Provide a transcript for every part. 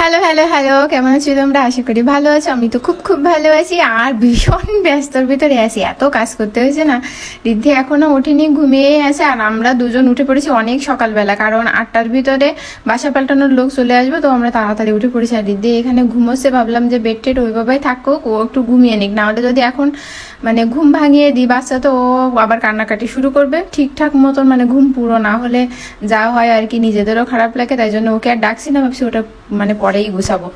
Hello hello hello, কেমন আছো তোমরা? আশা করি ভালো আছো। আমি তো খুব খুব ভালো আছি আর ভীষণ ব্যস্তর ভিতরে আছি। এত কাজ করতে হয়েছে না। রিদ্ধি এখনও ওঠেনি, ঘুমিয়েই আছে। আর আমরা দুজন উঠে পড়েছি অনেক সকালবেলা। কারণ আটটার ভিতরে বাসা পাল্টানোর লোক চলে আসবে, তো আমরা তাড়াতাড়ি উঠে পড়েছি। আর রিদ্ধি এখানে ঘুমোচ্ছে। ভাবলাম যে বেড টেড ওইভাবেই থাকুক, ও একটু ঘুমিয়ে নিক। নাহলে যদি এখন মানে ঘুম ভাঙিয়ে দিই বাচ্চা, তো ও আবার কান্নাকাটি শুরু করবে। ঠিকঠাক মতন মানে ঘুম পুরো না হলে যা হয় আর কি। নিজেদেরও খারাপ লাগে, তাই জন্য ওকে আর ডাকছি না। ভাবছি ওটা মানে পরেই গুছাবো।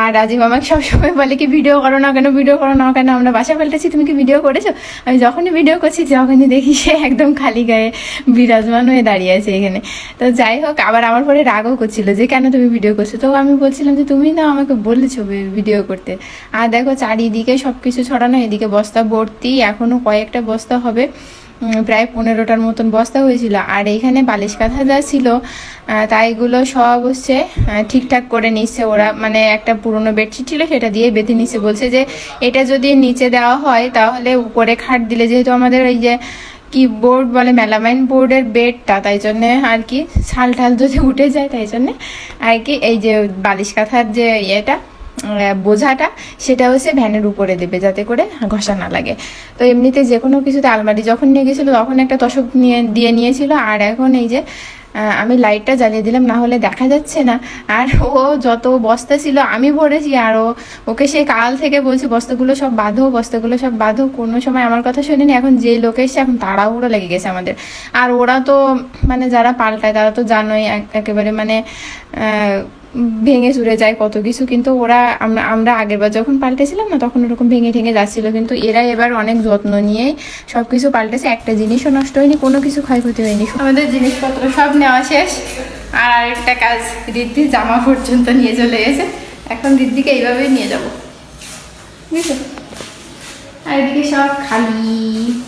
আর রাজীব আমাকে সবসময় বলে কি, ভিডিও করো না কেন, ভিডিও করো না কেন, আমরা বাসা পাল্টেছি, তুমি কি ভিডিও করেছ? আমি যখনই ভিডিও করছি, যখনই দেখি সে একদম খালি গায়ে বিরাজমান হয়ে দাঁড়িয়ে আছে এখানে। তো যাই হোক, আবার আমার পরে রাগও করছিল যে, কেন তুমি ভিডিও করছ? তো আমি বলছিলাম যে, তুমি না আমাকে বলেছ ভিডিও করতে। আর দেখো, চারিদিকে সব কিছু ছড়ানো, এদিকে বস্তা ভর্তি, এখনও কয়েকটা বস্তা হবে। প্রায় পনেরোটার মতন বস্তা হয়েছিল। আর এইখানে বালিশ কাঁথা যা ছিল আহ, তাইগুলো সব হচ্ছে ঠিকঠাক করে নিচ্ছে। ওরা মানে একটা পুরনো বেডশিট ছিল সেটা দিয়ে বেঁধে নিচ্ছে। বলছে যে এটা যদি নিচে দেওয়া হয় তাহলে উপরে খাট দিলে যেহেতু আমাদের ওই যে কি বোর্ড বলে মেলামাইন বোর্ডের বেডটা তাই জন্যে আর কি ছাল ঠাল যদি উঠে যায় তাই জন্যে আর কি এই যে বালিশ কাঁথার যে ইয়েটা বোঝাটা সেটা হচ্ছে ভ্যানের উপরে দেবে যাতে করে ঘষা না লাগে। তো এমনিতে যে কোনো কিছুতে আলমারি যখন নিয়ে গেছিল তখন একটা তশক নিয়ে, দিয়ে নিয়েছিল। আর এখন এই যে আমি লাইটটা জ্বালিয়ে দিলাম, না হলে দেখা যাচ্ছে না। আর ও যত বস্তা ছিল, আমি ভরেছি। আর ও, ওকে সেই কাল থেকে বলছি, বস্তাগুলো সব বাঁধো, বস্তাগুলো সব বাঁধো। কোনো সময় আমার কথা শুনিনি। এখন যে লোক এসছে, এখন তাড়াহুড়ো লেগে গেছে আমাদের। আর ওরা তো মানে যারা পাল্টায়, তারা তো জানোই একেবারে মানে ভেঙে চুরে যায় কত কিছু। কিন্তু ওরা আমরা আমরা আগের বার যখন পাল্টেছিলাম না, তখন ওরকম ভেঙে ঠেঙে যাচ্ছিল। কিন্তু এরা এবার অনেক যত্ন নিয়ে সব কিছু পাল্টেছে। একটা জিনিসও নষ্ট হয়নি, কোনো কিছু ক্ষয়ক্ষতি হয়নি। আমাদের জিনিসপত্র সব নেওয়া শেষ। আর আরেকটা কাজ রিদ্ধি জামা পর্যন্ত নিয়ে চলে গেছে। এখন রিদ্ধিকে এইভাবেই নিয়ে যাব। আর এদিকে সব খালি।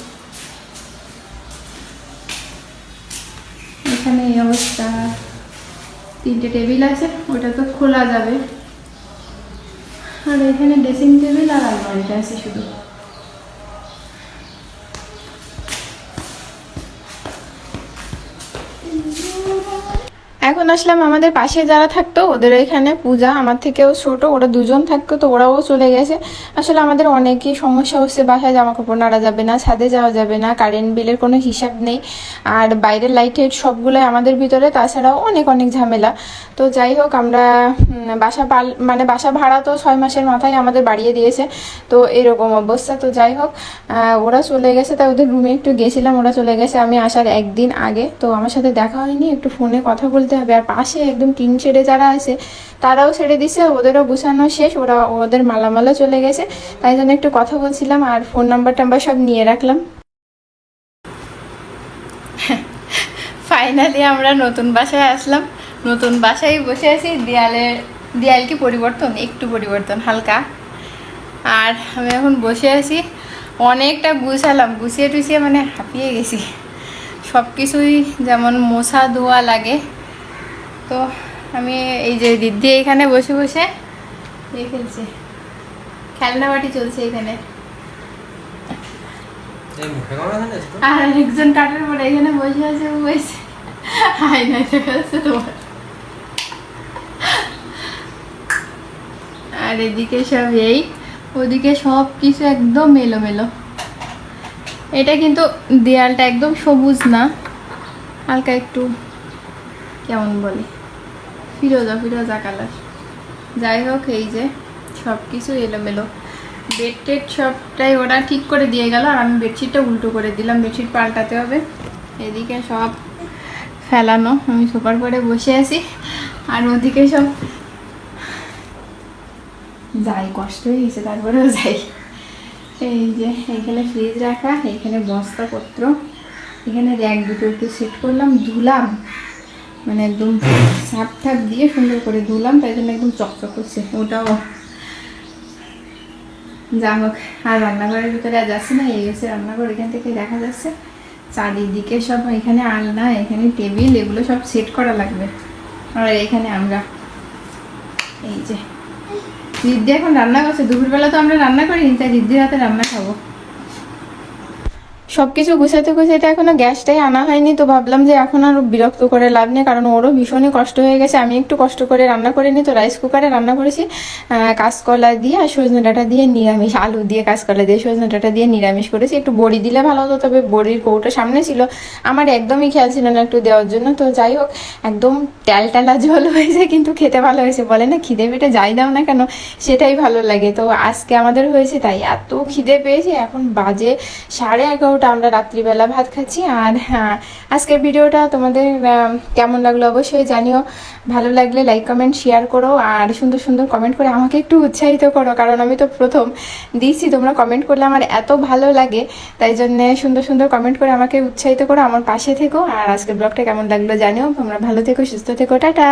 এখানে এই অবস্থা। তিনটে টেবিল আছে, ওটা তো খোলা যাবে। আর এখানে ড্রেসিং টেবিল আর আলমারিটা আছে শুধু। এখন আসলাম আমাদের পাশে যারা থাকতো, ওদের এখানে পূজা আমার থেকেও ছোট, ওরা দুজন থাকতো, তো ওরাও চলে গেছে। আসলে আমাদের অনেকই সমস্যা হচ্ছে বাসায় জামা কাপড় নাড়া যাবে না, ছাদে যাওয়া যাবে না কারেন্ট বিলের কোনো হিসাব নেই। আর বাইরের লাইটের সবগুলোই আমাদের ভিতরে, তাছাড়াও অনেক অনেক ঝামেলা। তো যাই হোক, আমরা বাসা পাল মানে বাসা ভাড়া তো ছয় মাসের মাথায় আমাদের বাড়িয়ে দিয়েছে, তো এরকম অবস্থা। তো যাই হোক ওরা চলে গেছে, তাই ওদের রুমে একটু গেছিলাম, ওরা চলে গেছে আমি আসার একদিন আগে। তো আমার সাথে দেখা হয়নি, একটু ফোনে কথা বলতে হবে। আর পাশে একদম টিন ছেড়ে যারা আছে, তারাও ছেড়ে দিছে, ওদেরও গুছানো শেষ, ওরা ওদের মালামালও চলে গেছে। তাই জন্য একটু কথা বলছিলাম আর ফোন নাম্বার টাম্বার সব নিয়ে রাখলাম। ফাইনালি আমরা নতুন বাসায় আসলাম। নতুন বাসায় বসে আছি। দেয়ালে, দেয়াল কি পরিবর্তন? একটু পরিবর্তন, হালকা। আর আমি এখন বসে আছি। অনেকটা গুছালাম, গুছিয়ে টুছিয়ে মানে হাঁপিয়ে গেছি। সব কিছুই যেমন মোছা ধোয়া লাগে তো আমি এই যে দিদি এখানে বসে বসে ইয়ে খেলছে। খেলনা বাটি চলছে এখানে। আর একজন কাঠের পরে এখানে বসে আছে ও বসে। হাই না দেখা যাচ্ছে তোমার। আর এদিকে সব এই ওদিকে সব কিছু একদম এলোমেলো। এটা কিন্তু দেয়ালটা একদম সবুজ না হালকা একটু কেমন বলে? ফিরোজা ফিরোজা কালার যাই হোক, এই যে সব কিছু এলোমেলো। বেড টেড সবটাই ওরা ঠিক করে দিয়ে গেল আর আমি বেডশিটটা উল্টো করে দিলাম। বেডশিট পাল্টাতে হবে। এদিকে সব ফেলানো। আমি সোপার পরে বসে আছি। আর ওদিকে সব যাই, কষ্ট হয়ে গেছে, তারপরেও যাই। এই যে এখানে ফ্রিজ রাখা, এখানে বস্তাপত্র, এখানে র্যাক দুটো একটু সেট করলাম, ধুলাম। মানে একদম সাপ ঠাপ দিয়ে সুন্দর করে ধুলাম, তাই জন্য একদম চকচক করছে। ওটাও যা হোক, আর রান্নাঘরের ভিতরে আর যাচ্ছে না, এই হচ্ছে রান্নাঘর, এখান থেকে দেখা যাচ্ছে। চারিদিকে সব এখানে আলনা, এখানে টেবিল, এগুলো সব সেট করা লাগবে। আর এখানে আমরা। এই যে রিদ্ধি এখন রান্না করছে। দুপুরবেলা তো আমরা রান্না করিনি, তাই রিদ্ধির হাতে রান্না খাব। সব কিছু গুছাতে গুছাতে এখনও গ্যাসটাই আনা হয়নি, তো ভাবলাম যে এখন আর বিরক্ত করে লাভ নেই, কারণ ওরও ভীষণই কষ্ট হয়ে গেছে। আমি একটু কষ্ট করে রান্না করে নিই তো রাইস কুকারে রান্না করেছি। কাঁচকলা দিয়ে আর সজনে ডাঁটা দিয়ে নিরামিষ, আলু দিয়ে কাঁচকলা দিয়ে সজনে ডাঁটা দিয়ে নিরামিষ করেছি। একটু বড়ি দিলে ভালো হতো, তবে বড়ির কৌটা সামনে ছিল। আমার একদমই খেয়াল ছিল না একটু দেওয়ার জন্য, তো যাই হোক, একদম ট্যালটালা ঝোল হয়েছে, কিন্তু খেতে ভালো হয়েছে। বলে না, খিদে পেটে যাই দাও না কেন? সেটাই ভালো লাগে। তো আজকে আমাদের হয়েছে তাই। এত খিদে পেয়েছে, এখন বাজে সাড়ে এগারোটা আমরা রাত্রিবেলা ভাত খাচ্ছি। আর হ্যাঁ আজকের ভিডিওটা তোমাদের কেমন লাগল অবশ্যই জানিও। ভালো লাগলে লাইক কমেন্ট শেয়ার করো। আর সুন্দর সুন্দর কমেন্ট করে আমাকে একটু উৎসাহিত করো, কারণ আমি তো প্রথম দিয়েছি, তোমরা কমেন্ট করলে আমার এত ভালো লাগে। তাই জন্য সুন্দর সুন্দর কমেন্ট করে আমাকে উৎসাহিত করো, আমার পাশে থেকো। আর আজকের ব্লগটা কেমন লাগল জানিও। তোমরা ভালো থেকো, সুস্থ থেকো, টাটা!